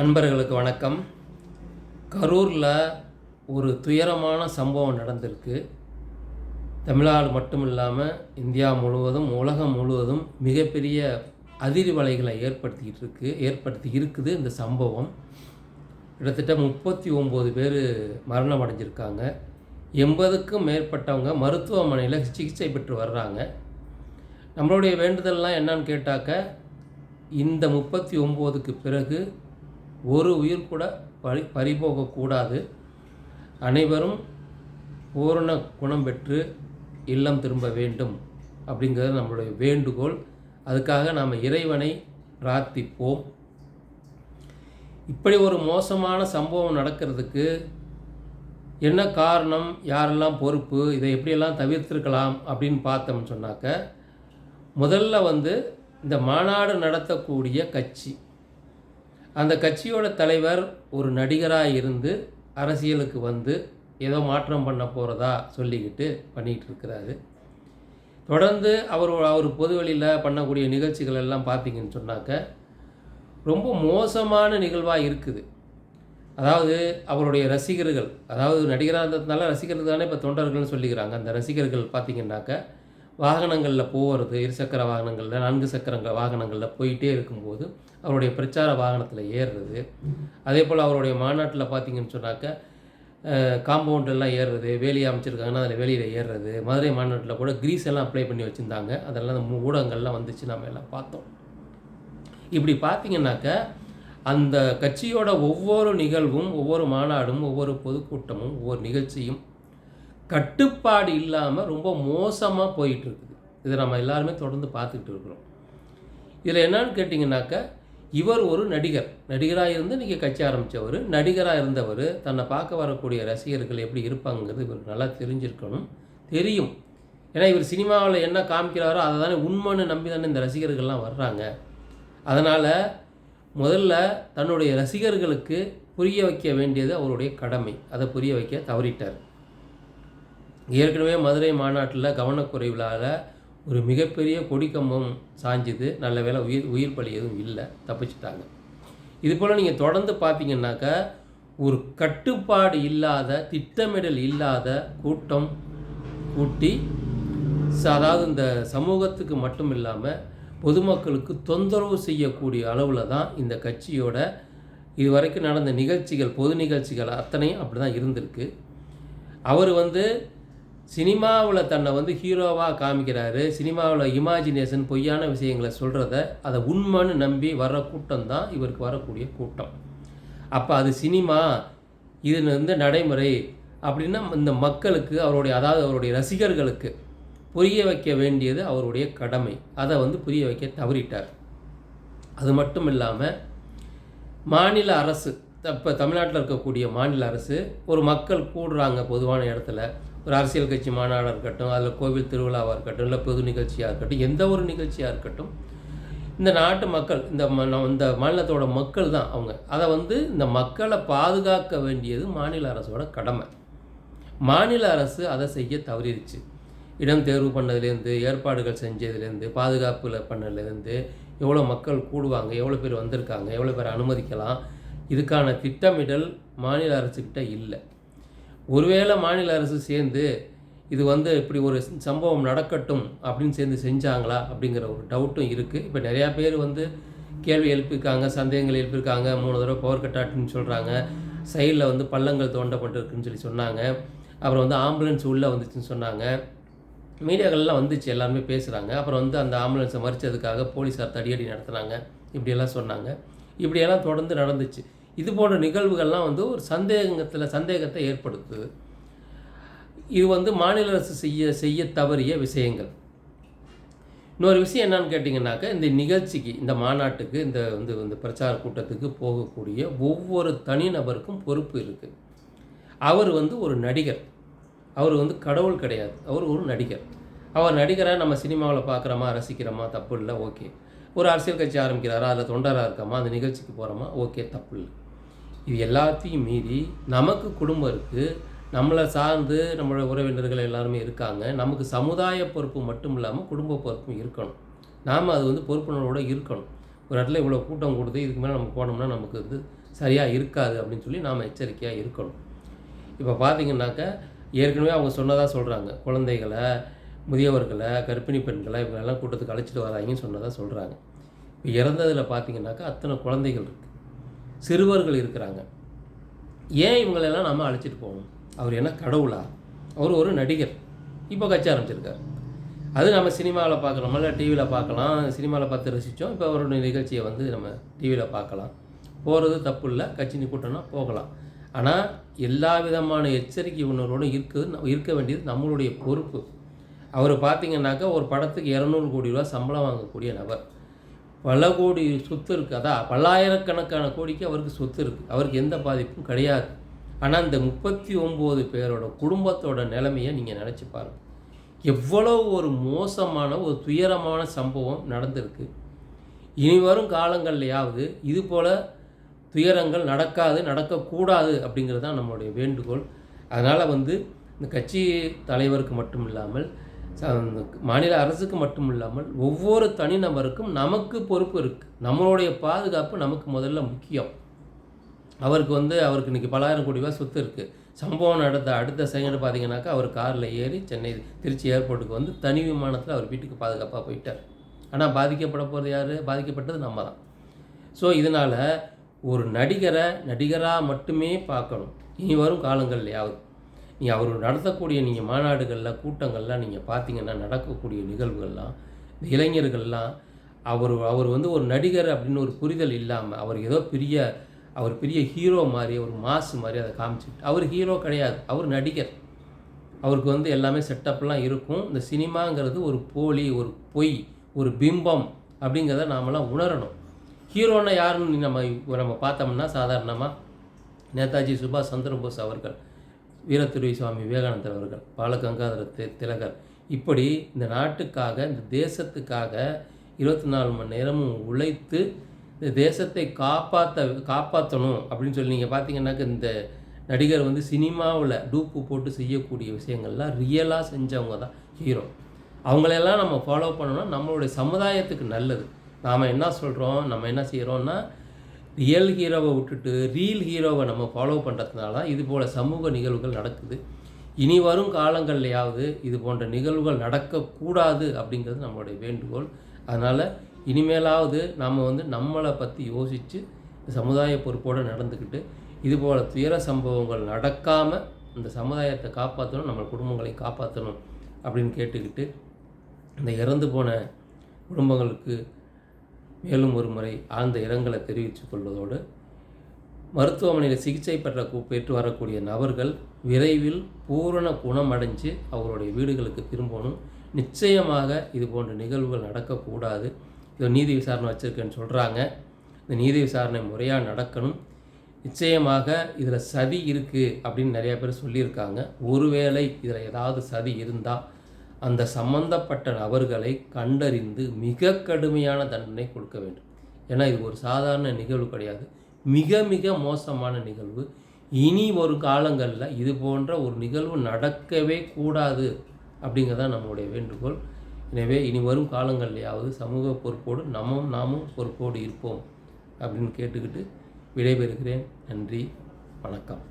அன்பர்களுக்கு வணக்கம். கரூரில் ஒரு துயரமான சம்பவம் நடந்திருக்கு. தமிழ்நாடு மட்டும் இல்லாமல் இந்தியா முழுவதும் உலகம் முழுவதும் மிகப்பெரிய அதிர்வலைகளை ஏற்படுத்திக்கிட்டு இருக்கு ஏற்படுத்தி இருக்குது இந்த சம்பவம். கிட்டத்தட்ட முப்பத்தி ஒம்பது பேர் மரணம் அடைஞ்சிருக்காங்க எண்பதுக்கும் மேற்பட்டவங்க மருத்துவமனையில் சிகிச்சை பெற்று வர்றாங்க. நம்மளுடைய வேண்டுதல்லாம் என்னன்னு கேட்டாக்க இந்த முப்பத்தி ஒம்போதுக்கு பிறகு ஒரு உயிர் கூட பறி பறிபோகக்கூடாது. அனைவரும் பூரண குணம் பெற்று இல்லம் திரும்ப வேண்டும் அப்படிங்கிறது நம்மளுடைய வேண்டுகோள். அதுக்காக நாம் இறைவனை பிரார்த்திப்போம். இப்படி ஒரு மோசமான சம்பவம் நடக்கிறதுக்கு என்ன காரணம் யாரெல்லாம் பொறுப்பு இதை எப்படியெல்லாம் தவிர்த்திருக்கலாம் அப்படின்னு பார்த்தோம்னு சொன்னாக்க முதல்ல வந்து இந்த மாநாடு நடத்தக்கூடிய கட்சி அந்த கட்சியோட தலைவர் ஒரு நடிகராக இருந்து அரசியலுக்கு வந்து ஏதோ மாற்றம் பண்ண போகிறதா சொல்லிக்கிட்டு பண்ணிக்கிட்டு இருக்கிறாரு. தொடர்ந்து அவர் அவர் பொதுவெளியில் பண்ணக்கூடிய நிகழ்ச்சிகள் எல்லாம் பார்த்தீங்கன்னு சொன்னாக்க ரொம்ப மோசமான நிகழ்வாக இருக்குது. அதாவது அவருடைய ரசிகர்கள் அதாவது நடிகராக இருந்ததுனால ரசிகர்கள் தானே இப்போ தொண்டர்கள்னு சொல்லிக்கிறாங்க. அந்த ரசிகர்கள் பார்த்தீங்கன்னாக்க வாகனங்களில் போகிறது இருசக்கர வாகனங்களில் நான்கு சக்கர வாகனங்களில் போயிட்டே இருக்கும்போது அவருடைய பிரச்சார வாகனத்தில் ஏறுறது. அதே போல் அவருடைய மாநாட்டில் பார்த்தீங்கன்னு சொன்னாக்க காம்பவுண்டெல்லாம் ஏறுறது வேலையை அமைச்சிருக்காங்கன்னா அதில் வெளியில் ஏறுறது. மதுரை மாநாட்டில் கூட கிரீஸ் எல்லாம் அப்ளை பண்ணி வச்சுருந்தாங்க. அதெல்லாம் அந்த ஊடகங்கள்லாம் வந்துச்சு நம்ம எல்லாம் பார்த்தோம். இப்படி பார்த்தீங்கன்னாக்க அந்த கட்சியோட ஒவ்வொரு நிகழ்வும் ஒவ்வொரு மாநாடும் ஒவ்வொரு பொதுக்கூட்டமும் ஒவ்வொரு நிகழ்ச்சியும் கட்டுப்பாடு இல்லாமல் ரொம்ப மோசமாக போயிட்டுருக்குது. இதை நம்ம எல்லாருமே தொடர்ந்து பார்த்துக்கிட்டு இருக்கிறோம். இதில் என்னன்னு கேட்டிங்கனாக்கா இவர் ஒரு நடிகர். நடிகராக இருந்து இன்றைக்கி கட்சி ஆரம்பித்தவர் நடிகராக இருந்தவர். தன்னை பார்க்க வரக்கூடிய ரசிகர்கள் எப்படி இருப்பாங்கிறது இவர் நல்லா தெரிஞ்சிருக்கணும். தெரியும். ஏன்னா இவர் சினிமாவில் என்ன காமிக்கிறாரோ அதை தானே உண்மைன்னு நம்பி தானே இந்த ரசிகர்கள்லாம் வர்றாங்க. அதனால் முதல்ல தன்னுடைய ரசிகர்களுக்கு புரிய வைக்க வேண்டியது அவருடைய கடமை. அதை புரிய வைக்க தவறிட்டார். ஏற்கனவே மதுரை மாநாட்டில் கவனக்குறைவிலால் ஒரு மிகப்பெரிய கொடிக்கம்பம் சாஞ்சுது. நல்ல வேளை உயிர் உயிர் பலி எதுவும் இல்லை. தப்பிச்சிட்டாங்க. இது போல் நீங்கள் தொடர்ந்து பார்த்தீங்கன்னாக்கா ஒரு கட்டுப்பாடு இல்லாத திட்டமிடல் இல்லாத கூட்டம் கூட்டி அதாவது இந்த சமூகத்துக்கு மட்டும் இல்லாமல் பொதுமக்களுக்கு தொந்தரவு செய்யக்கூடிய அளவில் தான் இந்த கட்சியோட இதுவரைக்கும் நடந்த நிகழ்ச்சிகள் பொது நிகழ்ச்சிகள் அத்தனையும் அப்படி தான் இருந்திருக்கு. அவர் வந்து சினிமாவில் தன்னை வந்து ஹீரோவாக காமிக்கிறாரு. சினிமாவில் இமேஜினேஷன் பொய்யான விஷயங்களை சொல்கிறத அதை உண்மைன்னு நம்பி வர்ற கூட்டம் தான் இவருக்கு வரக்கூடிய கூட்டம். அப்போ அது சினிமா இது வந்து நடைமுறை அப்படின்னா இந்த மக்களுக்கு அவருடைய அதாவது அவருடைய ரசிகர்களுக்கு புரிய வைக்க வேண்டியது அவருடைய கடமை. அதை வந்து புரிய வைக்க தவறிட்டார். அது மட்டும் இல்லாமல் மாநில அரசு இப்போ தமிழ்நாட்டில் இருக்கக்கூடிய மாநில அரசு ஒரு மக்கள் கூடுறாங்க பொதுவான இடத்துல. ஒரு அரசியல் கட்சி மாநாடாக இருக்கட்டும் அதில் கோவில் திருவிழாவாக இருக்கட்டும் இல்லை பொது நிகழ்ச்சியாக இருக்கட்டும் எந்த ஒரு நிகழ்ச்சியாக இருக்கட்டும் இந்த நாட்டு மக்கள் இந்த ம- இந்த மாநிலத்தோட மக்கள் தான் அவங்க. அதை வந்து இந்த மக்களை பாதுகாக்க வேண்டியது மாநில அரசோட கடமை. மாநில அரசு அதை செய்ய தவறிடுச்சு. இடம் தேர்வு பண்ணதுலேருந்து ஏற்பாடுகள் செஞ்சதுலேருந்து பாதுகாப்பில் பண்ணதுலேருந்து எவ்வளோ மக்கள் கூடுவாங்க எவ்வளோ பேர் வந்திருக்காங்க எவ்வளோ பேர் அனுமதிக்கலாம் இதுக்கான திட்டமிடல் மாநில அரசுக்கிட்ட இல்லை. ஒருவேளை மாநில அரசு சேர்ந்து இது வந்து இப்படி ஒரு சம்பவம் நடக்கட்டும் அப்படின்னு சேர்ந்து செஞ்சாங்களா அப்படிங்கிற ஒரு டவுட்டும் இருக்குது இப்போ நிறையா பேர் வந்து கேள்வி எழுப்பியிருக்காங்க சந்தேகங்கள் எழுப்பியிருக்காங்க. மூணு தடவை பவர் கட் ஆட்டுன்னு சொல்கிறாங்க சைடில் வந்து பள்ளங்கள் தோண்டப்பட்டிருக்குன்னு சொல்லி சொன்னாங்க. அப்புறம் வந்து ஆம்புலன்ஸ் உள்ளே வந்துச்சுன்னு சொன்னாங்க. மீடியாக்கள்லாம் வந்துச்சு எல்லாருமே பேசுகிறாங்க அப்புறம் வந்து அந்த ஆம்புலன்ஸை மறிச்சதுக்காக போலீஸார் தடியடி நடத்துனாங்க. இப்படியெல்லாம் சொன்னாங்க. இப்படியெல்லாம் தொடர்ந்து நடந்துச்சு. இது போன்ற நிகழ்வுகள்லாம் வந்து ஒரு சந்தேகத்தில் சந்தேகத்தை ஏற்படுத்துது. இது வந்து மாநில அரசு செய்ய செய்ய தவறிய விஷயங்கள். இன்னொரு விஷயம் என்னன்னு கேட்டிங்கனாக்கா இந்த நிகழ்ச்சிக்கு இந்த மாநாட்டுக்கு இந்த வந்து இந்த பிரச்சார கூட்டத்துக்கு போகக்கூடிய ஒவ்வொரு தனிநபருக்கும் பொறுப்பு இருக்குது அவர் வந்து ஒரு நடிகர். அவர் வந்து கடவுள் கிடையாது. அவர் ஒரு நடிகர். அவர் நடிகராக நம்ம சினிமாவில் பார்க்குறோமா ரசிக்கிறோமா தப்பு இல்லை ஓகே. ஒரு அரசியல் கட்சி ஆரம்பிக்கிறாரா அதில் தொண்டராக இருக்கோமா அந்த நிகழ்ச்சிக்கு போகிறோமா ஓகே தப்பு இல்லை. இது எல்லாத்தையும் மீறி நமக்கு குடும்பம் இருக்குது நம்மளை சார்ந்து நம்மளோட உறவினர்கள் எல்லாருமே இருக்காங்க. நமக்கு சமுதாய பொறுப்பு மட்டும் இல்லாமல் குடும்ப பொறுப்பும் இருக்கணும். நாம் அது வந்து பொறுப்புணர்வோடு இருக்கணும். ஒரு இடத்துல இவ்வளோ கூட்டம் கொடுத்து இதுக்கு மேலே நம்ம போனோம்னா நமக்கு வந்து சரியாக இருக்காது அப்படின்னு சொல்லி நாம் எச்சரிக்கையாக இருக்கணும். இப்போ பார்த்தீங்கன்னாக்கா ஏற்கனவே அவங்க சொன்னதாக சொல்கிறாங்க குழந்தைகளை முதியவர்களை கர்ப்பிணி பெண்களை இவங்களெல்லாம் கூட்டத்துக்கு அழைச்சிட்டு வராங்கன்னு சொன்னதாக சொல்கிறாங்க இப்போ இறந்ததில் பார்த்தீங்கன்னாக்கா அத்தனை குழந்தைகள் இருக்குது சிறுவர்கள் இருக்கிறாங்க. ஏன் இவங்களெல்லாம் நம்ம அழைச்சிட்டு போகணும்? அவர் என்ன கடவுளா? அவர் ஒரு நடிகர். இப்போ கட்சி ஆரம்பிச்சிருக்கார். அது நம்ம சினிமாவில் பார்க்குறோம். இல்லை டிவியில் பார்க்கலாம். சினிமாவில் பார்த்து ரசித்தோம் இப்போ அவருடைய நிகழ்ச்சியை வந்து நம்ம டிவியில் பார்க்கலாம். போகிறது தப்பு இல்லை. கட்சி கூட்டம்னா போகலாம். ஆனால் எல்லா விதமான எச்சரிக்கை உணர்வோடு இருக்குது இருக்க வேண்டியது நம்மளுடைய பொறுப்பு. அவர் பார்த்தீங்கன்னாக்கா ஒரு படத்துக்கு இரநூறு கோடி ரூபா சம்பளம் வாங்கக்கூடிய நபர். பல கோடி சொத்து இருக்குது அதான் பல்லாயிரக்கணக்கான கோடிக்கு அவருக்கு சொத்து இருக்குது அவருக்கு எந்த பாதிப்பும் கிடையாது. ஆனால் இந்த முப்பத்தி ஒம்பது பேரோட குடும்பத்தோட நிலைமையை நீங்கள் நினச்சி பாருங்கள் எவ்வளோ ஒரு மோசமான ஒரு துயரமான சம்பவம் நடந்திருக்கு. இனி வரும் காலங்கள்லையாவது இது போல் துயரங்கள் நடக்காது நடக்கக்கூடாது அப்படிங்கிறது தான் நம்மளுடைய வேண்டுகோள். அதனால் வந்து இந்த கட்சி தலைவருக்கு மட்டும் இல்லாமல் மாநில அரசுக்கு மட்டும் இல்லாமல் ஒவ்வொரு தனிநபருக்கும் நமக்கு பொறுப்பு இருக்குது நம்மளுடைய பாதுகாப்பு நமக்கு முதல்ல முக்கியம். அவருக்கு வந்து அவருக்கு இன்றைக்கி பலாயிரம் கோடி ரூபாய் சொத்து இருக்குது சம்பவம் நடந்த அடுத்த செகண்ட் பார்த்தீங்கன்னாக்கா அவர் காரில் ஏறி சென்னை திருச்சி ஏர்போர்ட்டுக்கு வந்து தனி விமானத்தில் அவர் வீட்டுக்கு பாதுகாப்பாக போயிட்டார். ஆனால் பாதிக்கப்பட போகிறது யார்? பாதிக்கப்பட்டது நம்ம தான் ஸோ இதனால் ஒரு நடிகரை நடிகராக மட்டுமே பார்க்கணும். இனி வரும் காலங்கள்லையாவது. நீங்கள் அவர் நடத்தக்கூடிய நீங்கள் மாநாடுகளில் கூட்டங்கள்லாம் நீங்கள் பார்த்தீங்கன்னா நடக்கக்கூடிய நிகழ்வுகள்லாம் இந்த இளைஞர்கள்லாம் அவர் அவர் வந்து ஒரு நடிகர் அப்படின்னு ஒரு புரிதல் இல்லாமல் அவர் ஏதோ பெரிய அவர் பெரிய ஹீரோ மாதிரி ஒரு மாஸ் மாதிரி அதை காமிச்சிட்டு அவர் ஹீரோ கிடையாது அவர் நடிகர். அவருக்கு வந்து எல்லாமே செட்டப்லாம் இருக்கும். இந்த சினிமாங்கிறது ஒரு போலி ஒரு பொய் ஒரு பிம்பம் அப்படிங்கிறத நாமெல்லாம் உணரணும். ஹீரோன்னா யாருன்னு நம்ம நம்ம பார்த்தோம்னா சாதாரணமாக நேதாஜி சுபாஷ் சந்திரபோஸ் அவர்கள். வீரத்துறை சுவாமி விவேகானந்தர் அவர்கள் பாலகங்காதர திலகர். இப்படி இந்த நாட்டுக்காக இந்த தேசத்துக்காக இருபத்தி நாலு மணி நேரமும் உழைத்து இந்த தேசத்தை காப்பாற்ற காப்பாற்றணும் அப்படின்னு சொல்லி நீங்கள் பார்த்தீங்கன்னாக்க இந்த நடிகர் வந்து சினிமாவில் டூப்பு போட்டு செய்யக்கூடிய விஷயங்கள்லாம் ரியலாக செஞ்சவங்க தான் ஹீரோ அவங்களெல்லாம் நம்ம ஃபாலோ பண்ணோம்னா நம்மளுடைய சமுதாயத்துக்கு நல்லது. நாம் என்ன சொல்கிறோம் நம்ம என்ன செய்கிறோன்னா ரியல் ஹீரோவை விட்டுட்டு ரீல் ஹீரோவை நம்ம ஃபாலோ பண்ணுறதுனால தான் இது போல் சமூக நிகழ்வுகள் நடக்குது. இனி வரும் காலங்கள்லையாவது இது போன்ற நிகழ்வுகள் நடக்கக்கூடாது அப்படிங்கிறது நம்மளுடைய வேண்டுகோள். அதனால் இனிமேலாவது நாம் வந்து நம்மளை பற்றி யோசித்து சமுதாய பொறுப்போடு நடந்துக்கிட்டு இது போல் துயர சம்பவங்கள் நடக்காமல் இந்த சமுதாயத்தை காப்பாற்றணும் நம்ம குடும்பங்களை காப்பாற்றணும் அப்படின்னு கேட்டுக்கிட்டு இந்த இறந்து போன குடும்பங்களுக்கு மேலும் ஒரு முறை ஆழ்ந்த இரங்கலை தெரிவித்துக் கொள்வதோடு மருத்துவமனையில் சிகிச்சை பெற்ற பெற்று வரக்கூடிய நபர்கள் விரைவில் பூரண குணமடைஞ்சு அவர்களுடைய வீடுகளுக்கு திரும்பணும். நிச்சயமாக இது போன்ற நிகழ்வுகள் நடக்கக்கூடாது. இது நீதி விசாரணை வச்சுருக்கேன்னு சொல்கிறாங்க இந்த நீதி விசாரணை முறையாக நடக்கணும். நிச்சயமாக இதில் சதி இருக்குது அப்படின்னு நிறையா பேர் சொல்லியிருக்காங்க. ஒருவேளை இதில் ஏதாவது சதி இருந்தால் அந்த சம்பந்தப்பட்ட நபர்களை கண்டறிந்து மிக கடுமையான தண்டனை கொடுக்க வேண்டும். ஏன்னா இது ஒரு சாதாரண நிகழ்வு கிடையாது. மிக மிக மோசமான நிகழ்வு. இனி ஒரு காலங்களில் இது போன்ற ஒரு நிகழ்வு நடக்கவே கூடாது அப்படிங்கிறதான் நம்மளுடைய வேண்டுகோள். எனவே இனி வரும் காலங்கள்லையாவது சமூக பொறுப்போடு நம்மும் நாமும் பொறுப்போடு இருப்போம் அப்படின்னு கேட்டுக்கிட்டு விடைபெறுகிறேன். நன்றி வணக்கம்.